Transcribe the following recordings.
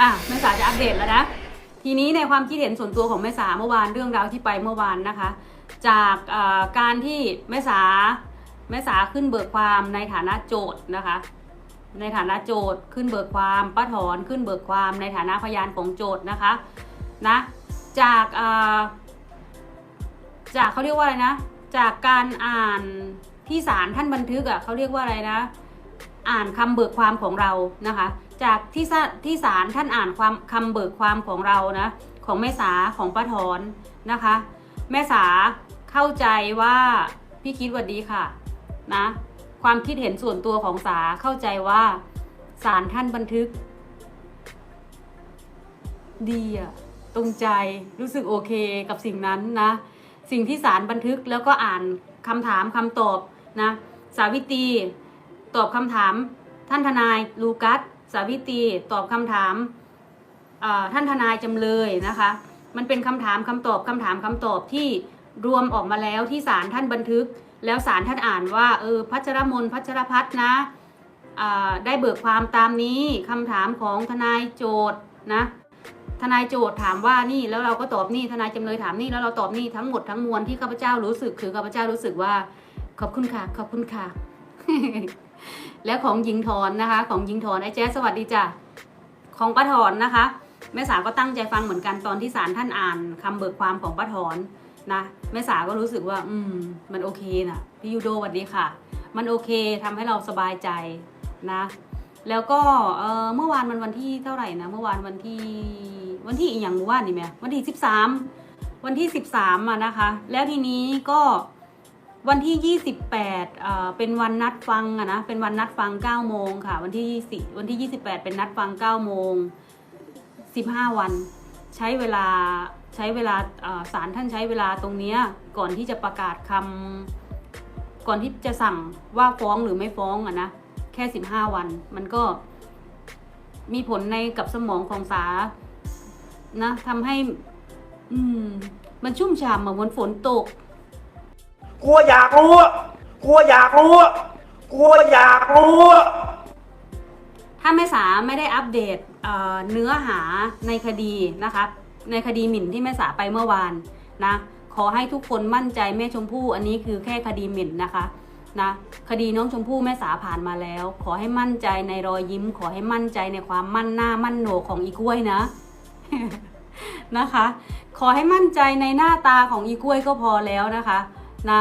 อะแม่สาจะอัปเดตแล้วนะ ทีนี้ในความคิดเห็นส่วนตัวของแม่สาเมื่อวานเรื่องราวที่ไปเมื่อวานนะคะ จากการที่แม่สาแม่สาขึ้นเบิกความในฐานะโจทย์นะคะ ในฐานะโจทย์ขึ้นเบิกความป้าถอนขึ้นเบิกความในฐานะพยานของโจทย์นะคะนะจากจากเขาเรียกว่าอะไรนะ จากการอ่านที่ศาลท่านบันทึกอะ่ะเขาเรียกว่าอะไรนะ อ่านคำเบิกความของเรานะคะ จากที่ศาที่ศาลท่านอ่านความคำเบิกความของเรานะของแม่สาของป้าถอนนะคะ แม่สาเข้าใจว่าพี่คิดวัดดีค่ะนะความคิดเห็นส่วนตัวของสาเข้าใจว่าศาลท่านบันทึก ดีอะตรงใจรู้สึกโอเคกับสิ่งนั้นนะ สิ่งที่ศาลบันทึกแล้วก็อ่านคำถามคำตอบนะ สาวิตรีตอบคำถามท่านทนายลูกัส สาวิตีตอบคำถามท่านทนายจำเลยนะคะ มันเป็นคำถามคำตอบคำถามคำตอบที่รวมออกมาแล้วที่ศาลท่านบันทึก แล้วศาลท่านอ่านว่าเออพัชรมนพัชรพัฒนะได้เบิกความตามนี้คำถามของทนายโจทย์นะทนายโจทย์ถามว่านี่แล้วเราก็ตอบนี่ทนายจำเลยถามนี่แล้วเราตอบนี่ทั้งหมดทั้งมวลที่ข้าพเจ้ารู้สึกคือข้าพเจ้ารู้สึกว่า ขอบคุณค่ะ ขอบคุณค่ะ แล้วของหญิงถอนนะคะ ของหญิงถอนไอ้แจ๊สสวัสดีจ้ะของป้าถอนนะคะแม่สาก็ตั้งใจฟังเหมือนกันตอนที่ศาลท่านอ่านคำเบิกความของป้าถอนนะแม่สาก็รู้สึกว่า อืม มันโอเคนะพี่ยูโดสวัสดีค่ะ มันโอเคทำให้เราสบายใจนะ แล้วก็เออเมื่อวานมันวันที่เท่าไหร่นะเมื่อวานวันที่วันที่อีกอย่างเมื่อวานนี่ไหมวันที่สิบสามวันที่สิบสามอะนะคะ แล้วทีนี้ก็ วันที่ยี่สิบแปดเอ่อเป็นวันนัดฟังอะนะ เป็นวันนัดฟังเก้าโมงค่ะ วันที่สิวันที่ยี่สิบแปดเป็นนัดฟังเก้าโมงสิบห้าวัน ใช้เวลาใช้เวลาเอ่อศาลท่านใช้เวลาตรงเนี้ยก่อนที่จะประกาศคำก่อนที่จะสั่งว่าฟ้องหรือไม่ฟ้องอะนะ แค่สิบห้าวัน มันก็มีผลในกับสมองของสา นะทำให้ อืม มันชุ่มฉ่ำเหมือนฝนตก กลัวอยากรู้กลัวอยากรู้กลัวอยากรู้ถ้าแม่สาไม่ได้อัปเดตเอ่อเนื้อหาในคดีนะคะในคดีหมิ่นที่แม่สาไปเมื่อวานนะขอให้ทุกคนมั่นใจแม่ชมพู่อันนี้คือแค่คดีหมิ่นนะคะนะคดีน้องชมพู่แม่สาผ่านมาแล้ว ขอให้มั่นใจในรอยยิ้ม ขอให้มั่นใจในความมั่นหน้ามั่นโหนกของอีกล้วยนะนะคะ ขอให้มั่นใจในหน้าตาของอีกล้วยก็พอแล้วนะคะ นะ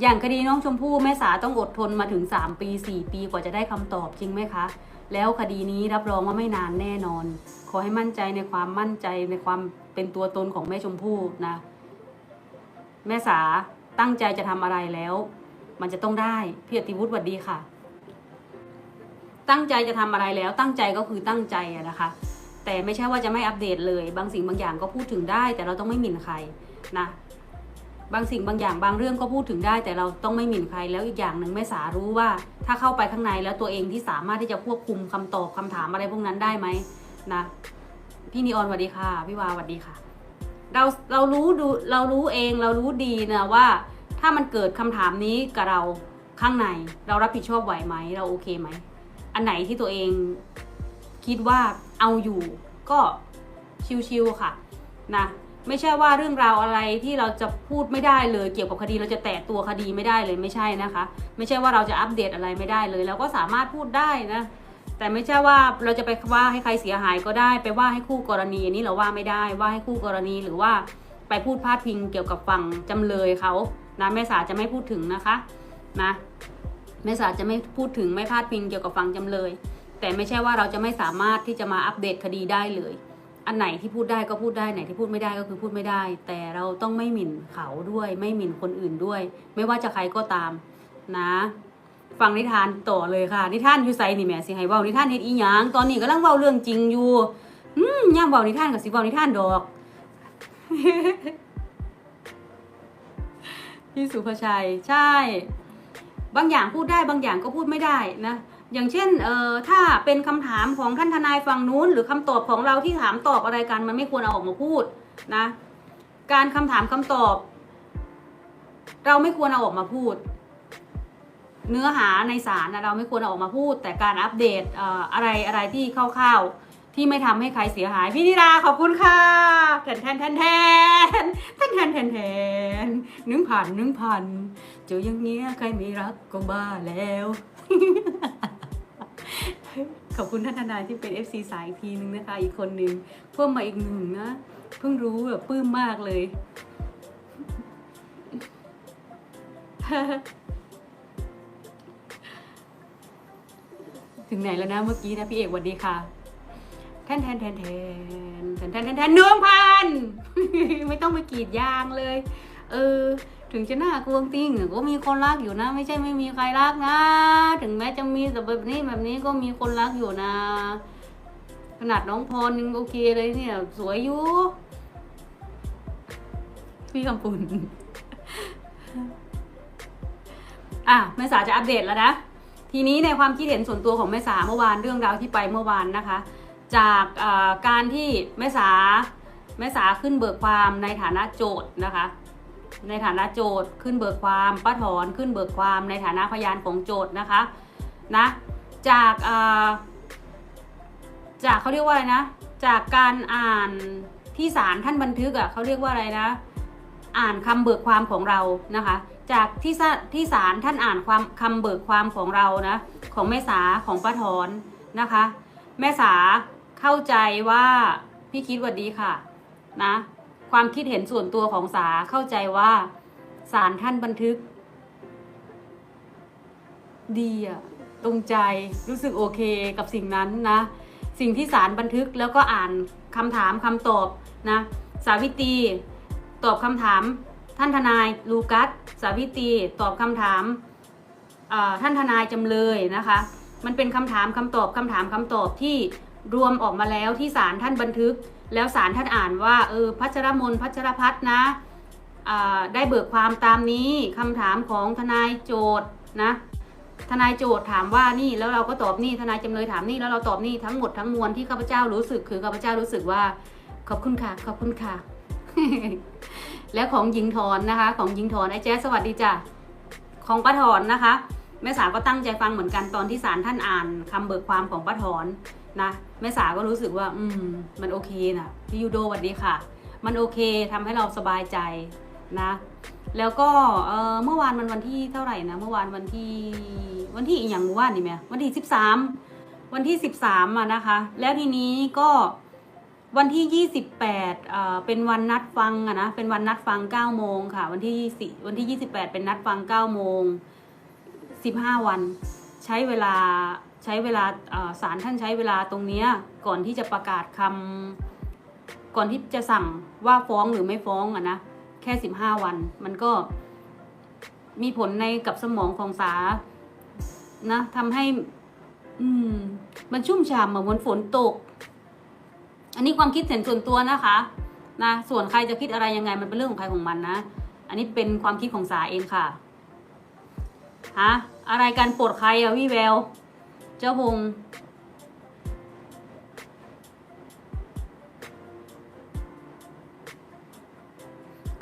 อย่างคดีน้องชมพู่แม่สาต้องอดทนมาถึง 3 ปี 4 ปีกว่าจะได้คำตอบจริงไหมคะ แล้วคดีนี้รับรองว่าไม่นานแน่นอน ขอให้มั่นใจในความมั่นใจในความเป็นตัวตนของแม่ชมพู่นะ แม่สาตั้งใจจะทำอะไรแล้ว มันจะต้องได้พี่อติวุฒิสวัสดีค่ะ ตั้งใจจะทำอะไรแล้ว ตั้งใจก็คือตั้งใจนะคะแต่ไม่ใช่ว่าจะไม่อัปเดตเลย บางสิ่งบางอย่างก็พูดถึงได้ แต่เราต้องไม่หมิ่นใครนะ บางสิ่งบางอย่างบางเรื่องก็พูดถึงได้ แต่เราต้องไม่หมิ่นใครแล้วอีกอย่างหนึ่งแม่สารู้ว่า ถ้าเข้าไปข้างในแล้วตัวเองที่สามารถที่จะควบคุมคำตอบคำถามอะไรพวกนั้นได้ไหมนะพี่นีออนสวัสดีค่ะพี่วาสวัสดีค่ะ เราเรารู้ดูเรารู้เองเรารู้ดีนะว่า ถ้ามันเกิดคำถามนี้กับเราข้างใน เรารับผิดชอบไหวไหมเราโอเคไหมอันไหนที่ตัวเองคิดว่าเอาอยู่ก็ชิวๆค่ะนะ ไม่ใช่ว่าเรื่องราวอะไรที่เราจะพูดไม่ได้เลย เกี่ยวกับคดีเราจะแตะตัวคดีไม่ได้เลยไม่ใช่นะคะ ไม่ใช่ว่าเราจะอัปเดตอะไรไม่ได้เลยเราก็สามารถพูดได้นะแต่ไม่ใช่ว่าเราจะไปว่าให้ใครเสียหายก็ได้ไปว่าให้คู่กรณีอันนี้เราว่าไม่ได้ว่าให้คู่กรณีหรือว่าไปพูดพาดพิงเกี่ยวกับฝั่งจำเลยเขานะแม่สาจะไม่พูดถึงนะคะนะแม่สาจะไม่พูดถึงไม่พาดพิงเกี่ยวกับฝั่งจำเลย แต่ไม่ใช่ว่าเราจะไม่สามารถที่จะมาอัปเดตคดีได้เลย อันไหนที่พูดได้ก็พูดได้ไหนที่พูดไม่ได้ก็คือพูดไม่ได้ แต่เราต้องไม่หมิ่นเขาด้วย ไม่หมิ่นคนอื่นด้วย ไม่ว่าจะใครก็ตามนะ ฟังนิทานต่อเลยค่ะ นิทานอยู่ไซนี่แหม่สิให้เว้านิทานเฮ็ดอีหยังตอนนี้กำลังเว้าเรื่องจริงอยู่อืมย่ามเว้านิทานกับสิเว้านิทานดอก พี่สุภชัยใช่ บางอย่างพูดได้บางอย่างก็พูดไม่ได้นะ อย่างเช่นเอ่อถ้าเป็นคำถามของท่านทนายฝั่งนู้น หรือคำตอบของเราที่ถามตอบอะไรกันมันไม่ควรเอาออกมาพูดนะการคำถามคำตอบ เราไม่ควรเอาออกมาพูด เนื้อหาในสารนะเราไม่ควรเอาออกมาพูด แต่การอัปเดตเอ่ออะไรอะไรที่คร่าวๆที่ไม่ทำให้ใครเสียหายพี่นิราขอบคุณค่ะแทนแทนแทนแทนแทนแทนแทนแทนนึ่งพันนึ่งพันเจออย่างเงี้ยใครไม่รักก็บ้าแล้ว ขอบคุณท่านทนายที่เป็น FC สายพีนึงนะคะ อีกคนนึงเพิ่มมาอีกหนึ่งนะ เพิ่งรู้แบบปลื้มมากเลย ถึงไหนแล้วนะเมื่อกี้นะพี่เอกสวัสดีค่ะแทนแทนแทนแทนแทนแทนแทนหนึ่งพันไม่ต้องมากรีดยางเลย เออ ถึงจะหน้ากลวงติ้งก็มีคนรักอยู่นะ ไม่ใช่ไม่มีใครรักนะ ถึงแม้จะมีแต่แบบนี้แบบนี้ก็มีคนรักอยู่นะ ขนาดน้องพรยังโอเคเลยเนี่ย สวยอยู่ พี่คำปุ่นอะแม่สาจะอัปเดตแล้วนะ ทีนี้ในความคิดเห็นส่วนตัวของแม่สาเมื่อวานเรื่องราวที่ไปเมื่อวานนะคะ จากการที่แม่สาแม่สาขึ้นเบิกความในฐานะโจทย์นะคะ ในฐานะโจทย์ขึ้นเบิกความป้าถอนขึ้นเบิกความในฐานะพยานของโจทย์นะคะนะจากจากเขาเรียกว่าอะไรนะ จากการอ่านที่ศาลท่านบันทึกอะ่ะเขาเรียกว่าอะไรนะ อ่านคำเบิกความของเรานะคะ จากที่ที่ศาลท่านอ่านความคำเบิกความของเรานะของแม่สาของป้าถอนนะคะ แม่สาเข้าใจว่าพี่คิดวัดดีค่ะนะ ความคิดเห็นส่วนตัวของสาเข้าใจว่าศาลท่านบันทึก ดีอะตรงใจรู้สึกโอเคกับสิ่งนั้นนะ สิ่งที่ศาลบันทึกแล้วก็อ่านคำถามคำตอบนะ สาวิตรีตอบคำถาม ท่านทนายลูกัส สาวิตรีตอบคำถามท่านทนายจำเลยนะคะ มันเป็นคำถามคำตอบคำถามคำตอบที่รวมออกมาแล้วที่ศาลท่านบันทึก แล้วศาลท่านอ่านว่าเออพัชรมนพัชรพัฒนะได้เบิกความตามนี้คำถามของทนายโจทย์นะทนายโจทย์ถามว่านี่แล้วเราก็ตอบนี่ทนายจำเลยถามนี่แล้วเราตอบนี่ทั้งหมดทั้งมวลที่ข้าพเจ้ารู้สึกคือข้าพเจ้ารู้สึกว่า ขอบคุณค่ะ ขอบคุณค่ะ และของหญิงทอนนะคะ ของหญิงทอนไอ้แจ๊สสวัสดีจ้ะของป้าถอนนะคะแม่สาก็ตั้งใจฟังเหมือนกันตอนที่ศาลท่านอ่านคำเบิกความของป้าถอน นะแม่สาก็รู้สึกว่า อืม มันโอเคนะพี่ยูโดสวัสดีค่ะ มันโอเคทำให้เราสบายใจนะ แล้วก็เออเมื่อวานมันวันที่เท่าไหร่นะ เมื่อวานวันที่วันที่อีกอย่างเมื่านนี่ไหมวันที่สิบสามวันที่สิบสามอะนะคะ แล้วทีนี้ก็วันที่ยี่สิบแปดเป็นวันนัดฟังอะนะ เป็นวันนัดฟังเก้าโมงค่ะ วันที่สิวันที่ยี่สิบแปดเป็นนัดฟังเก้าโมงสิบห้าวัน ใช้เวลา ใช้เวลาศาลท่านใช้เวลาตรงนี้ก่อนที่จะประกาศคำก่อนที่จะสั่งว่าฟ้องหรือไม่ฟ้องอะนะแค่สิบห้าวัน มันก็มีผลในกับสมองของสานะทำให้ อืม มันชุ่มฉ่ำเหมือนฝนตก อันนี้ความคิดเห็นส่วนตัวนะคะนะส่วนใครจะคิดอะไรยังไงมันเป็นเรื่องของใครของมันนะ อันนี้เป็นความคิดของสาเองค่ะฮะอะไรการปลดใครอะวิแวว เจ้าพง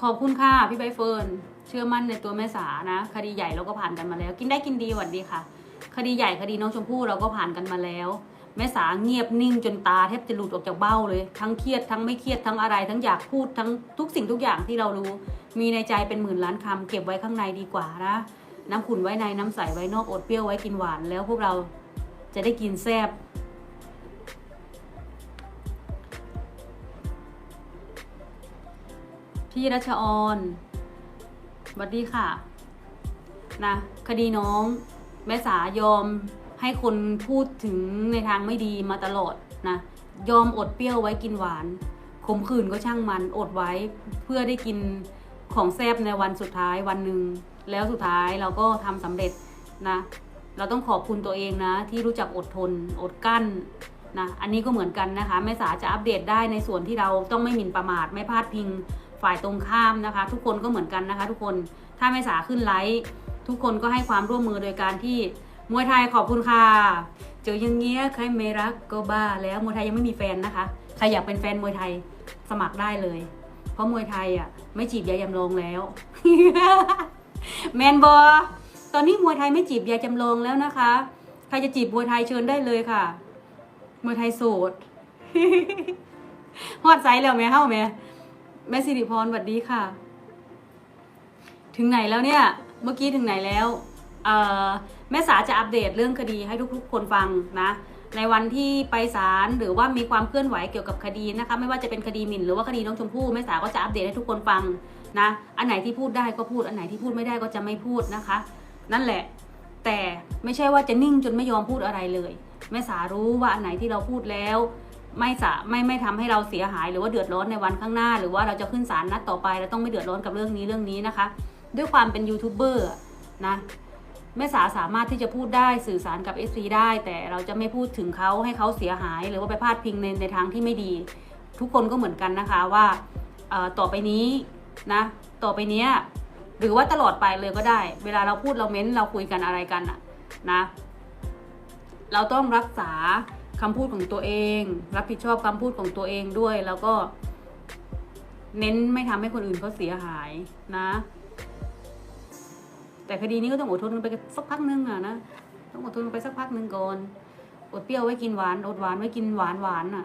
ขอบคุณค่ะ พี่ใบเฟิร์นเชื่อมั่นในตัวแม่สานะ คดีใหญ่เราก็ผ่านกันมาแล้ว กินได้กินดีหวัดดีค่ะ คดีใหญ่คดีน้องชมพู่เราก็ผ่านกันมาแล้ว แม่สาเงียบนิ่งจนตาแทบจะหลุดออกจากเบ้าเลย ทั้งเครียดทั้งไม่เครียดทั้งอะไรทั้งอยากพูดทั้งทุกสิ่งทุกอย่างที่เรารู้ มีในใจเป็นหมื่นล้านคำเก็บไว้ข้างในดีกว่านะน้ำขุ่นไว้ในน้ำใสไว้นอกอดเปรี้ยวไว้กินหวานแล้วพวกเรา จะได้กินแซ่บพี่รัชออนสวัสดีค่ะ นะ คดีน้องแม่สายอมให้คนพูดถึงในทางไม่ดีมาตลอดนะ ยอมอดเปรี้ยวไว้กินหวานขมขื่นก็ช่างมันอดไว้เพื่อได้กินของแซบในวันสุดท้ายวันหนึ่งแล้วสุดท้ายเราก็ทำสำเร็จนะ เราต้องขอบคุณตัวเองนะ ที่รู้จักอดทน อดกั้นนะอันนี้ก็เหมือนกันนะคะแม่สาจะอัปเดตได้ในส่วนที่เราต้องไม่หมิ่นประมาทไม่พลาดพิงฝ่ายตรงข้ามนะคะ ทุกคนก็เหมือนกันนะคะ ทุกคนถ้าไม่สาขึ้นไลฟ์ทุกคนก็ให้ความร่วมมือโดยการที่มวยไทยขอบคุณค่ะ เจออยังเงี้ยใครไม่รักก็บ้าแล้วมวยไทยยังไม่มีแฟนนะคะใครอยากเป็นแฟนมวยไทยสมัครได้เลย เพราะมวยไทยอะไม่จีบยายำลองแล้ว แมนบอ ตอนนี้มวยไทยไม่จีบยายจำลองแล้วนะคะ ใครจะจีบมวยไทยเชิญได้เลยค่ะ มวยไทยโสดฮอดไซส์แล้วแม่เข้าแม่แม่สิริพรสวัสดีค่ะ ถึงไหนแล้วเนี่ย เมื่อกี้ถึงไหนแล้วเอ่อแม่สาจะอัปเดตเรื่องคดีให้ทุกๆ คนฟังนะ ในวันที่ไปศาลหรือว่ามีความเคลื่อนไหวเกี่ยวกับคดีนะคะ ไม่ว่าจะเป็นคดีหมิ่นหรือว่าคดีน้องชมพู่แม่สาก็จะอัปเดตให้ทุกคนฟังนะ อันไหนที่พูดได้ก็พูด อันไหนที่พูดไม่ได้ก็จะไม่พูดนะคะ นั่นแหละ แต่ไม่ใช่ว่าจะนิ่งจนไม่ยอมพูดอะไรเลย แม่สารู้ว่าอันไหนที่เราพูดแล้ว ไม่สะไม่ไม่ทำให้เราเสียหายหรือว่าเดือดร้อนในวันข้างหน้า หรือว่าเราจะขึ้นศาลนัดต่อไปเราต้องไม่เดือดร้อนกับเรื่องนี้เรื่องนี้นะคะ ด้วยความเป็นยูทูบเบอร์นะแม่สาสามารถที่จะพูดได้สื่อสารกับ FC ได้ แต่เราจะไม่พูดถึงเขาให้เขาเสียหาย หรือว่าไปพาดพิงในในทางที่ไม่ดี ทุกคนก็เหมือนกันนะคะว่าต่อไปนี้นะ ต่อไปเนี้ย หรือว่าตลอดไปเลยก็ได้ เวลาเราพูดเราเม้นเราคุยกันอะไรกันอะนะ เราต้องรักษาคำพูดของตัวเอง รับผิดชอบคำพูดของตัวเองด้วย แล้วก็ เน้นไม่ทำให้คนอื่นเขาเสียหายนะ แต่คดีนี้ก็ต้องอดทนกันไปสักพักนึงอะนะต้องอดทนกันไปสักพักหนึ่งก่อนอดเปรี้ยวไว้กินหวาน อดหวานไว้กินหวานหวานอะ